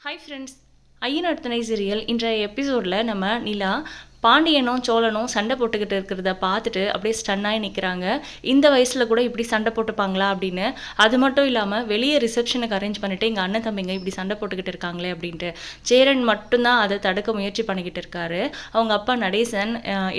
Hi friends ஐயன் அர்த்தனை serial இன்றைய எபிசோடில் நம்ம நிலா பாண்டியனும் சோழனும் சண்டை போட்டுக்கிட்டு இருக்கிறத பார்த்துட்டு அப்படியே ஸ்டன்னாகி நிற்கிறாங்க இந்த வயசில் கூட இப்படி சண்டை போட்டுப்பாங்களா அப்படின்னு. அது மட்டும் இல்லாமல் வெளியே ரிசப்ஷனுக்கு அரேஞ்ச் பண்ணிட்டு எங்கள் அண்ணன் தம்பிங்க இப்படி சண்டை போட்டுக்கிட்டு இருக்காங்களே அப்படின்ட்டு. சேரன் மட்டும்தான் அதை தடுக்க முயற்சி பண்ணிக்கிட்டு இருக்காரு. அவங்க அப்பா நடேசன்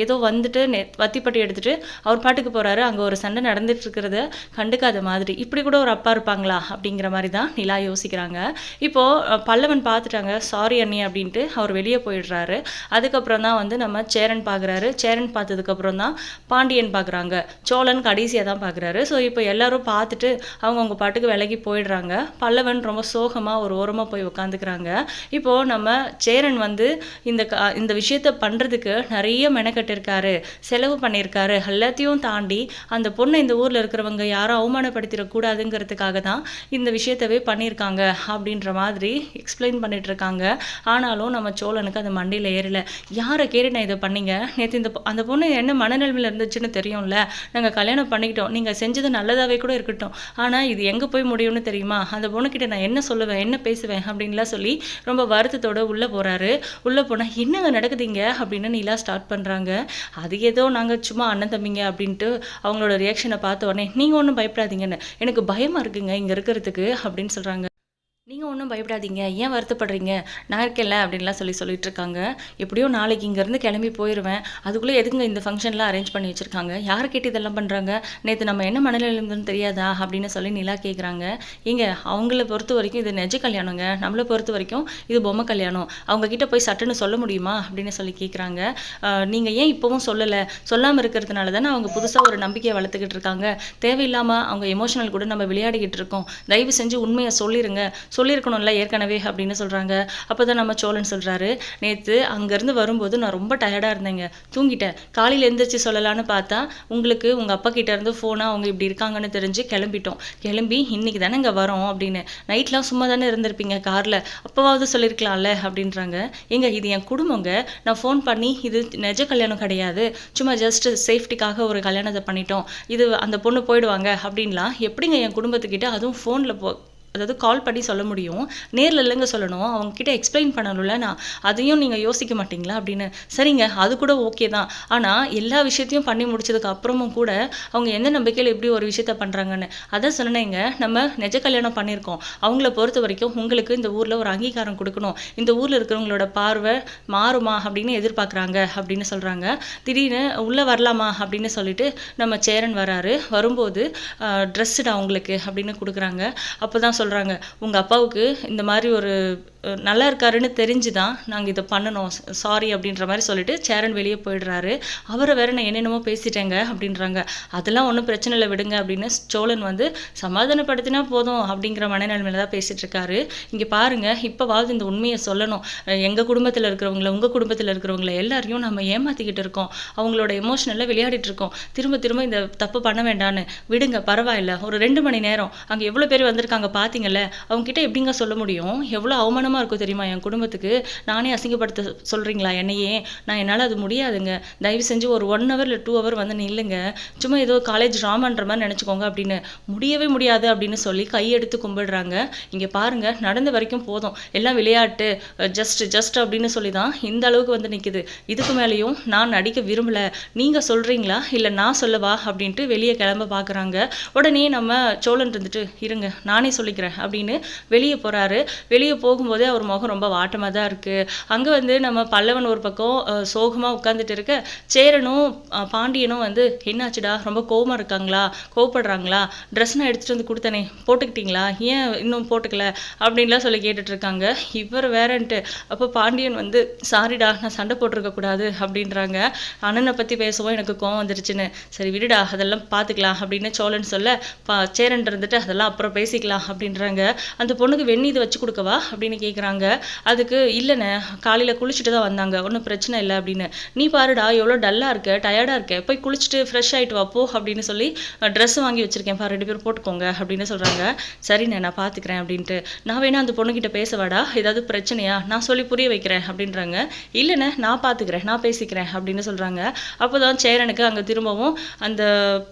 ஏதோ வந்துட்டு நெ வத்திப்பட்டி எடுத்துட்டு அவர் பாட்டுக்கு போகிறாரு அங்கே ஒரு சண்டை நடந்துட்டு இருக்கிறத கண்டுக்காத மாதிரி. இப்படி கூட ஒரு அப்பா இருப்பாங்களா அப்படிங்கிற மாதிரி தான் நிலா யோசிக்கிறாங்க. இப்போது பல்லவன் பார்த்துட்டாங்க. சாரி அண்ணி அப்படின்ட்டு அவர் வெளியே போயிடுறாரு. அதுக்கப்புறம் தான் வந்து நம்ம சேரன் பார்க்குறாரு சேரன் பார்த்ததுக்கப்புறம் தான் பாண்டியன் பார்க்குறாங்க சோழன் கடைசியாக தான் பார்க்குறாரு ஸோ இப்போ எல்லாரும் பார்த்துட்டு அவங்கவுங்க பாட்டுக்கு விலகி போயிடுறாங்க. பல்லவன் ரொம்ப சோகமாக ஒரு ஓரமாக போய் உட்காந்துக்கிறாங்க இப்போது நம்ம சேரன் வந்து இந்த க- இந்த விஷயத்த பண்ணுறதுக்கு நிறைய மெனக்கட்டிருக்காரு. செலவு பண்ணியிருக்காரு எல்லாத்தையும் தாண்டி அந்த பொண்ணை இந்த ஊரில் இருக்கிறவங்க யாரும் அவமானப்படுத்திடக்கூடாதுங்கிறதுக்காக தான் இந்த விஷயத்தவே பண்ணியிருக்காங்க அப்படின்ற மாதிரி எக்ஸ்பிளைன் பண்ணிட்டு இருக்காங்க. ஆனாலும் நம்ம சோழனுக்கு அது மண்டையில் ஏறல. யாரை கேட்டு நான் இதை பண்ணீங்க? நேற்று இந்த பொ- அந்த பொண்ணு என்ன மனநிலைமையில் இருந்துச்சுன்னு தெரியும்ல? நாங்கள் கல்யாணம் பண்ணிக்கிட்டோம். நீங்கள் செஞ்சது நல்லதாகவே கூட இருக்கட்டும். ஆனால் இது எங்கே போய் முடியும்னு தெரியுமா? அந்த பொண்ணுக்கிட்ட நான் என்ன சொல்லுவேன்? என்ன பேசுவேன்? அப்படின்லாம் சொல்லி ரொம்ப வருத்தத்தோடு உள்ளே போகிறாரு உள்ளே போனால் என்னங்க நடக்குதுங்க? அப்படின்னு நீலா ஸ்டார்ட் பண்ணுறாங்க அது ஏதோ நாங்கள் சும்மா அண்ணன் தம்பிங்க அப்படின்ட்டு அவங்களோட ரியாக்ஷனை பார்த்த உடனே நீங்கள் ஒன்றும் பயப்படாதீங்கன்னு. எனக்கு பயமாக இருக்குங்க இங்கே இருக்கிறதுக்கு அப்படின்னு சொல்கிறாங்க நீங்கள் ஒன்றும் பயப்படாதீங்க. ஏன் வருத்தப்படுறீங்க? நான் இருக்கேன்ல அப்படின்லாம் சொல்லி சொல்லிட்டு இருக்காங்க. எப்படியோ நாளைக்கு இங்கேருந்து கிளம்பி போயிடுவேன் அதுக்குள்ளே எதுங்க இந்த ஃபங்க்ஷன்லாம் அரேஞ்ச் பண்ணி வச்சுருக்காங்க? யார் கேட்டு இதெல்லாம் பண்ணுறாங்க நேற்று நம்ம என்ன மனநிலையில் இருந்தோம்னு தெரியாதா? அப்படின்னு சொல்லி நிலா கேட்குறாங்க ஏங்க அவங்கள பொறுத்த வரைக்கும் இது நெஜ கல்யாணங்க. நம்மளை பொறுத்த வரைக்கும் இது பொம்மை கல்யாணம். அவங்க கிட்ட போய் சட்டுன்னு சொல்ல முடியுமா? அப்படின்னு சொல்லி கேட்குறாங்க நீங்கள் ஏன் இப்போவும் சொல்லலை? சொல்லாமல் இருக்கிறதுனால தானே அவங்க புதுசாக ஒரு நம்பிக்கையை வளர்த்துக்கிட்டு இருக்காங்க. தேவையில்லாமல் அவங்க எமோஷனல் கூட நம்ம விளையாடிக்கிட்டு இருக்கோம். தயவு செஞ்சு உண்மையை சொல்லிடுங்க சொல்லி இருக்கணும்ல ஏற்கனவே அப்படின்னு சொல்கிறாங்க அப்போ தான் நம்ம சோழன் சொல்கிறாரு நேற்று அங்கேருந்து வரும்போது நான் ரொம்ப டயர்டாக இருந்தேங்க. தூங்கிட்டேன். காலையில் எழுந்திரிச்சு சொல்லலான்னு பார்த்தா உங்களுக்கு உங்கள் அப்பா கிட்ட இருந்து ஃபோனாக அவங்க இப்படி இருக்காங்கன்னு தெரிஞ்சு கிளம்பிட்டோம். கிளம்பி இன்னைக்கு தானே இங்கே வரோம் அப்படின்னு. நைட்லாம் சும்மா தானே இருந்திருப்பீங்க காரில். அப்போவாவது சொல்லியிருக்கலாம்ல அப்படின்றாங்க. ஏங்க இது என் குடும்பங்க. நான் ஃபோன் பண்ணி இது நிஜ கல்யாணம் கிடையாது. சும்மா ஜஸ்ட் சேஃப்டிக்காக ஒரு கல்யாணத்தை பண்ணிட்டோம். இது அந்த பொண்ணு போயிடுவாங்க அப்படின்லாம். எப்படிங்க என் குடும்பத்துக்கிட்ட அதுவும் ஃபோனில் போ அதாவது கால் பண்ணி சொல்ல முடியும். நேரில் இல்லைங்க சொல்லணும். அவங்க கிட்ட எக்ஸ்பிளைன் பண்ணணும்ல நான். அதையும் நீங்கள் யோசிக்க மாட்டீங்களா? அப்படின்னு. சரிங்க அது கூட ஓகே தான். ஆனால் எல்லா விஷயத்தையும் பண்ணி முடிச்சதுக்கு அப்புறமும் கூட அவங்க எந்த நம்பிக்கையில் எப்படி ஒரு விஷயத்த பண்ணுறாங்கன்னு அதான் சொன்னேங்க. நம்ம நிஜ கல்யாணம் பண்ணியிருக்கோம். அவங்கள பொறுத்த வரைக்கும் உங்களுக்கு இந்த ஊரில் ஒரு அங்கீகாரம் கொடுக்கணும். இந்த ஊரில் இருக்கிறவங்களோட பார்வை மாறுமா அப்படின்னு எதிர்பார்க்குறாங்க அப்படின்னு சொல்கிறாங்க திடீர்னு உள்ளே வரலாமா அப்படின்னு சொல்லிட்டு நம்ம சேரன் வராரு. வரும்போது ட்ரெஸ்ஸுடா அவங்களுக்கு அப்படின்னு கொடுக்குறாங்க. அப்போ தான் சொல்கிறாங்க உங்கள் அப்பாவுக்கு இந்த மாதிரி ஒரு நல்லா இருக்காருன்னு தெரிஞ்சு தான் நாங்கள் இதை பண்ணணும். சாரி அப்படின்ற மாதிரி சொல்லிட்டு சேரன் வெளியே போயிடுறாரு. அவரை வேற நான் என்னென்னமோ பேசிட்டேங்க அப்படின்றாங்க. அதெல்லாம் ஒன்றும் பிரச்சனை இல்லை விடுங்க அப்படின்னு சோழன் வந்து சமாதானப்படுத்தினா போதும் அப்படிங்கிற மனநிலைமையில தான் பேசிட்டு இருக்காரு. இங்கே பாருங்க இப்போவாவது இந்த உண்மையை சொல்லணும். எங்கள் குடும்பத்தில் இருக்கிறவங்கள உங்கள் குடும்பத்தில் இருக்கிறவங்கள எல்லாரையும் நம்ம ஏமாத்திக்கிட்டு இருக்கோம். அவங்களோட எமோஷனலில் விளையாடிட்டு இருக்கோம். திரும்ப திரும்ப இந்த தப்பு பண்ண வேண்டான்னு. விடுங்க பரவாயில்ல. ஒரு ரெண்டு மணி நேரம். அங்கே எவ்வளோ பேர் வந்திருக்காங்க பார்த்தீங்கல்ல அவங்கக்கிட்ட எப்படிங்க சொல்ல முடியும்? எவ்வளோ அவமானமாக இருக்கும் தெரியுமா என் குடும்பத்துக்கு? நானே அசிங்கப்படுத்த சொல்கிறீங்களா என்னையே? நான் என்னால் அது முடியாதுங்க. தயவு செஞ்சு ஒரு ஒன் ஹவர் இல்லை டூ ஹவர் வந்து நில்லுங்க. சும்மா ஏதோ காலேஜ் ட்ராமான்ற மாதிரி நினச்சிக்கோங்க அப்படின்னு. முடியவே முடியாது அப்படின்னு சொல்லி கையெடுத்து கும்பிடுறாங்க. இங்கே பாருங்கள் நடந்த வரைக்கும் போதும். எல்லாம் விளையாட்டு ஜஸ்ட் ஜஸ்ட் அப்படின்னு சொல்லி தான் இந்த அளவுக்கு வந்து நிற்கிது இதுக்கு மேலேயும் நான் நடிக்க விரும்பலை. நீங்கள் சொல்கிறீங்களா இல்லை நான் சொல்லவா? அப்படின்ட்டு வெளியே கிளம்ப பார்க்குறாங்க உடனே நம்ம சோழன் இருந்துட்டு இருங்க நானே சொல்லிக்கிறேன். அப்படின்னு வெளியே போகிறாரு வெளியே போகும்போதே அவர் முகம் ரொம்ப வாட்டமாக தான் இருக்குது அங்கே வந்து நம்ம பல்லவன் ஒரு பக்கம் சோகமாக உட்காந்துட்டு இருக்க சேரனும் பாண்டியனும் வந்து என்னாச்சுடா? ரொம்ப கோபமாக இருக்காங்களா? கோவப்படுறாங்களா? ட்ரெஸ் நான் எடுத்துகிட்டு வந்து கொடுத்தனே. போட்டுக்கிட்டீங்களா? ஏன் இன்னும் போட்டுக்கல? அப்படின்லாம் சொல்லி கேட்டுட்ருக்காங்க இவர் வேறன்ட்டு அப்போ பாண்டியன் வந்து சாரிடா நான் சண்டை போட்டிருக்க கூடாது அப்படின்றாங்க. அண்ணனை பற்றி பேசவும் எனக்கு கோவம் வந்துருச்சுன்னு. சரி விடுடா அதெல்லாம் பார்த்துக்கலாம் அப்படின்னு சோழன் சொல்ல பா சேரன் இருந்துட்டு அதெல்லாம் அப்புறம் பேசிக்கலாம் அப்படின்னு அப்படின்றாங்க. அந்த பொண்ணுக்கு வெந்நி இதை வச்சு கொடுக்கவா? அப்படின்னு கேட்குறாங்க அதுக்கு இல்லைண்ணே காலையில் குளிச்சுட்டு தான் வந்தாங்க. ஒன்றும் பிரச்சனை இல்லை அப்படின்னு. நீ பாருடா எவ்வளோ டல்லாக இருக்க டயர்டாக இருக்க. போய் குளிச்சுட்டு ஃப்ரெஷ் ஆயிட்டு வா போ அப்படின்னு சொல்லி ட்ரெஸ் வாங்கி வச்சிருக்கேன் பாரு ரெண்டு பேரும் போட்டுக்கோங்க அப்படின்னு சொல்கிறாங்க சரிண்ணே நான் பார்த்துக்கிறேன் அப்படின்ட்டு. நான் வேணா அந்த பொண்ணுக்கிட்ட பேசவாடா ஏதாவது பிரச்சனையா? நான் சொல்லி புரிய வைக்கிறேன் அப்படின்றாங்க. இல்லைண்ணே நான் பார்த்துக்கிறேன் நான் பேசிக்கிறேன் அப்படின்னு சொல்கிறாங்க அப்போ தான் சேரனுக்கு அங்கே திரும்பவும் அந்த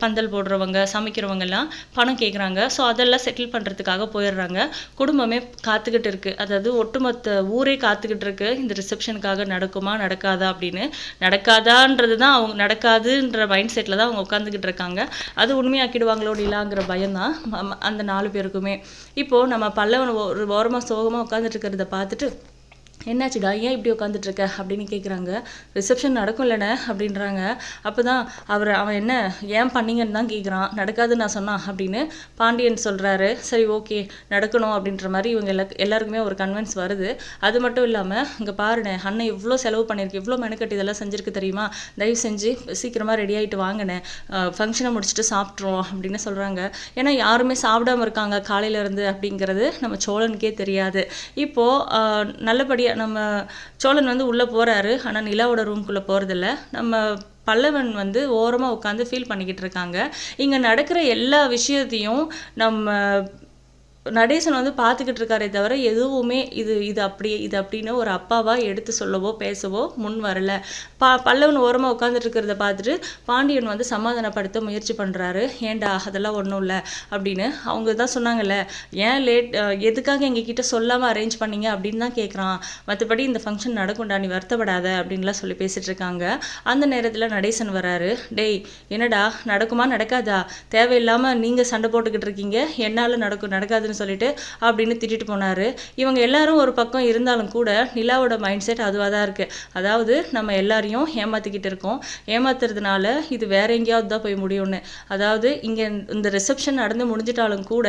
பந்தல் போடுறவங்க சமைக்கிறவங்க எல்லாம் பணம் கேட்குறாங்க ஸோ அதெல்லாம் செட்டில் பண்ணுறதுக்காக போயிடுறாங்க. குடும்பமே காத்துக்கிட்டு இருக்கு. அதாவது ஒட்டுமொத்த ஊரே காத்துக்கிட்டு இருக்கு. இந்த ரிசப்ஷனுக்காக நடக்குமா நடக்காதா அப்படின்னு. நடக்காதான்றது தான் அவங்க நடக்காதுன்ற மைண்ட் செட்டில் தான் அவங்க உட்காந்துக்கிட்டு இருக்காங்க. அது உண்மையாக்கிடுவாங்களோ இல்லாங்கிற பயம்தான் தான் அந்த நாலு பேருக்குமே. இப்போது நம்ம பல்லவன் ஒரு ஓரமாக சோகமாக உட்காந்துட்டு இருக்கிறத பார்த்துட்டு என்னாச்சுடா? ஏன் இப்படி உட்காந்துட்ருக்க அப்படின்னு கேட்குறாங்க ரிசப்ஷன் நடக்கும் இல்லைண்ணே அப்படின்றாங்க. அப்போ தான் அவர் அவன் என்ன ஏன் பண்ணீங்கன்னு தான் கேட்குறான் நடக்காதுன்னு நான் சொன்னான் அப்படின்னு பாண்டியன் சொல்கிறாரு சரி ஓகே நடக்கணும் அப்படின்ற மாதிரி இவங்க எல்லா எல்லாருக்குமே ஒரு கன்வென்ஸ் வருது. அது மட்டும் இல்லாமல் இங்கே பாருண்ணே அண்ணன் எவ்வளோ செலவு பண்ணியிருக்கு எவ்வளோ மெனக்கட்டு இதெல்லாம் செஞ்சுருக்கு தெரியுமா? தயவு செஞ்சு சீக்கிரமாக ரெடி ஆகிட்டு வாங்கினேன் ஃபங்க்ஷனை முடிச்சுட்டு சாப்பிட்ருவோம் அப்படின்னு சொல்கிறாங்க ஏன்னா யாருமே சாப்பிடாம இருக்காங்க காலையிலேருந்து அப்படிங்கிறது நம்ம சோழனுக்கே தெரியாது. இப்போது நல்லபடியாக நம்ம சோழன் வந்து உள்ளே போகிறாரு ஆனால் நிலாவோட ரூம்குள்ளே போகிறதில்ல நம்ம பல்லவன் வந்து ஓரமாக உட்காந்து ஃபீல் பண்ணிக்கிட்டு இருக்காங்க. இங்கே நடக்கிற எல்லா விஷயத்தையும் நம்ம நடேசன் வந்து பார்த்துக்கிட்டு இருக்காரே தவிர எதுவுமே இது இது அப்படி இது அப்படின்னு ஒரு அப்பாவாக எடுத்து சொல்லவோ பேசவோ முன் வரல. பா பல்லவன் ஓரமாக உட்காந்துட்டு இருக்கிறத பார்த்துட்டு பாண்டியன் வந்து சமாதானப்படுத்த முயற்சி பண்ணுறாரு ஏன்டா அதெல்லாம் ஒன்றும் இல்லை அப்படின்னு அவங்க தான் சொன்னாங்கல்ல ஏன் லேட் எதுக்காக எங்ககிட்ட சொல்லாமல் அரேஞ்ச் பண்ணீங்க? அப்படின்னு தான் கேட்குறான் மற்றபடி இந்த ஃபங்க்ஷன் நடக்கும்டா நீ வருத்தப்படாத அப்படின்லாம் சொல்லி பேசிகிட்டு இருக்காங்க. அந்த நேரத்தில் நடேசன் வராரு. டேய் என்னடா நடக்குமா நடக்காதா? தேவையில்லாமல் நீங்கள் சண்டை போட்டுக்கிட்டு இருக்கீங்க. என்னால் நடக்கும் நடக்காதுன்னு சொல்லிட்டு அப்படின்னு திட்டிட்டு போனார். இவங்க எல்லாரும் ஒரு பக்கம் இருந்தாலும் கூட நிலாவோட மைண்ட் செட் அதுவாக தான் இருக்குது அதாவது நம்ம எல்லாரையும் ஏமாற்றிக்கிட்டு இருக்கோம். ஏமாத்துறதுனால இது வேற எங்கேயாவது தான் போய் முடியும்னு. அதாவது இங்கே இந்த ரிசப்ஷன் நடந்து முடிஞ்சிட்டாலும் கூட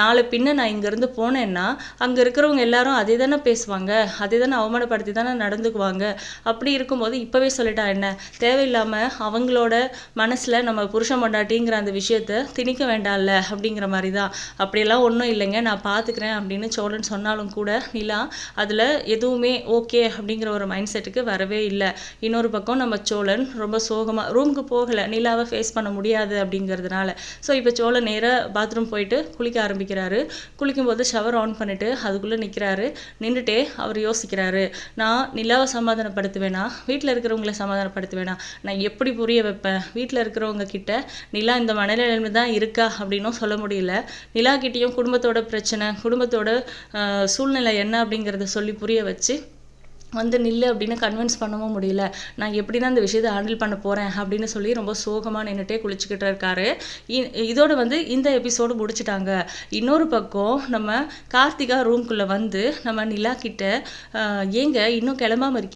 நாளை பின்ன நான் இங்கேருந்து போனேன்னா அங்கே இருக்கிறவங்க எல்லாரும் அதே தானே பேசுவாங்க. அதே தானே அவமானப்படுத்தி தானே நடந்துக்குவாங்க. அப்படி இருக்கும்போது இப்போவே சொல்லிட்டா என்ன? தேவையில்லாமல் அவங்களோட மனசில் நம்ம புருஷன் பொண்டாட்டிங்கிற அந்த விஷயத்த திணிக்க வேண்டாம்ல அப்படிங்கிற மாதிரி தான். அப்படியெல்லாம் ஒன்றும் இல்லை. இல்லைங்க நான் பார்த்துக்கிறேன் அப்படின்னு சோழன் சொன்னாலும் கூட நிலா அதில் எதுவுமே ஓகே அப்படிங்கிற ஒரு மைண்ட் செட்டுக்கு வரவே இல்லை. இன்னொரு பக்கம் நம்ம சோழன் ரொம்ப சோகமாக ரூமுக்கு போகலை நிலாவை ஃபேஸ் பண்ண முடியாது அப்படிங்கிறதுனால. ஸோ இப்போ சோழன் நேராக பாத்ரூம் போயிட்டு குளிக்க ஆரம்பிக்கிறாரு. குளிக்கும்போது ஷவர் ஆன் பண்ணிட்டு அதுக்குள்ளே நிற்கிறாரு நின்றுட்டே அவர் யோசிக்கிறாரு நான் நிலாவை சமாதானப்படுத்துவேனா? வீட்டில் இருக்கிறவங்கள சமாதானப்படுத்துவேனா? நான் எப்படி புரிய வைப்பேன்? வீட்டில் இருக்கிறவங்க கிட்ட நிலா இந்த மனநிலைமை தான் இருக்கா? அப்படின்னும் சொல்ல முடியல. நிலா கிட்டேயும் குடும்பத்தோட பிரச்சனை குடும்பத்தோட சூழ்நிலை என்ன அப்படிங்கிறத சொல்லி புரிய வச்சு வந்து நில்லு அப்படின்னு கன்வின்ஸ் பண்ணவும் முடியல. நான் எப்படி தான் இந்த விஷயத்தை ஹேண்டில் பண்ண போகிறேன் அப்படின்னு சொல்லி ரொம்ப சோகமாக நின்றுட்டே குளிச்சுக்கிட்டு இருக்காரு. இ- இதோட வந்து இந்த எபிசோடு முடிச்சிட்டாங்க. இன்னொரு பக்கம் நம்ம கார்த்திகா ரூம்குள்ளே வந்து நம்ம நிலா கிட்ட ஏங்க இன்னும் கிளம்பாம இருக்கீங்க